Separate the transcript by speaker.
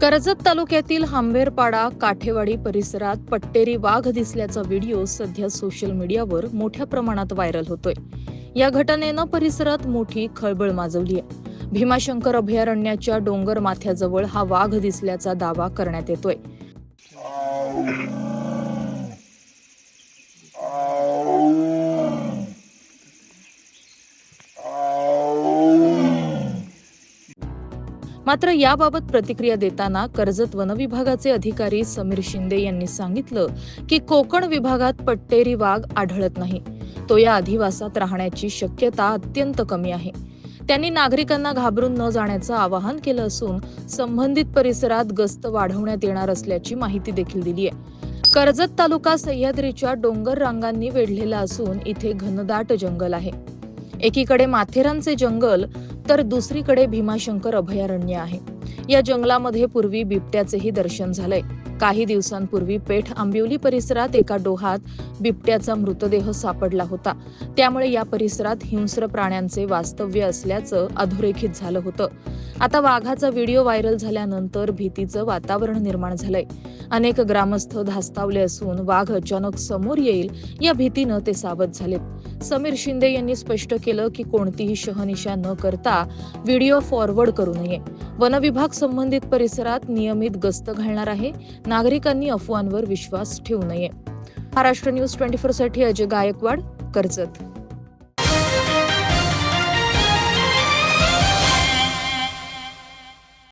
Speaker 1: कर्जत तालुक्यातील हांबेरपाडा काठेवाडी परिसरात पट्टेरी वाघ दिसल्याचा व्हिडिओ सध्या सोशल मीडियावर मोठ्या प्रमाणात व्हायरल होतोय. या घटनेनं परिसरात मोठी खळबळ माजवली आहे. भीमाशंकर अभयारण्याच्या डोंगर माथ्याजवळ हा वाघ दिसल्याचा दावा करण्यात येतोय. मात्र याबाबत प्रतिक्रिया देताना कर्जत वनविभागाचे अधिकारी समीर शिंदे यांनी सांगितलं की कोकण विभागात पट्टेरी वाघ आढळत नाही. तो या अधिवासात राहण्याची शक्यता अत्यंत कमी आहे. त्यांनी नागरिकांना घाबरून न जाण्याचं आवाहन केलं असून संबंधित परिसरात गस्त वाढवण्यात येणार असल्याची माहिती देखील दिली आहे. कर्जत तालुका सह्याद्रीच्या डोंगर रांगांनी वेढलेला असून इथे घनदाट जंगल आहे. एकीकडे माथेरानचे जंगल तर दुसरीकडे भीमाशंकर अभयारण्य आहे. या जंगलामध्ये पूर्वी बिबट्याचेही दर्शन झालंय. काही दिवसांपूर्वी पेठ आंबिवली परिसरात एका डोहात बिबट्याचा मृतदेह सापडला होता. त्यामुळे या परिसरात हिंस्र प्राण्यांचे वास्तव्य असल्याचं अधोरेखित झालं होतं. आता वाघाचा व्हिडिओ व्हायरल झाल्यानंतर भीतीचं वातावरण निर्माण झालंय. अनेक ग्रामस्थ धास्तावले असून वाघ अचानक समोर येईल या भीतीनं ते सावध झालेत. समीर शिंदे यांनी स्पष्ट केलं की कोणतीही शहनिशा न करता व्हिडिओ फॉरवर्ड करू नये. वनविभाग संबंधित परिसरात नियमित गस्त घालणार आहे. नागरिकांनी अफवांवर विश्वास ठेवू नये. महाराष्ट्र न्यूज ट्वेंटी फोरसाठी अजय गायकवाड कर्जत.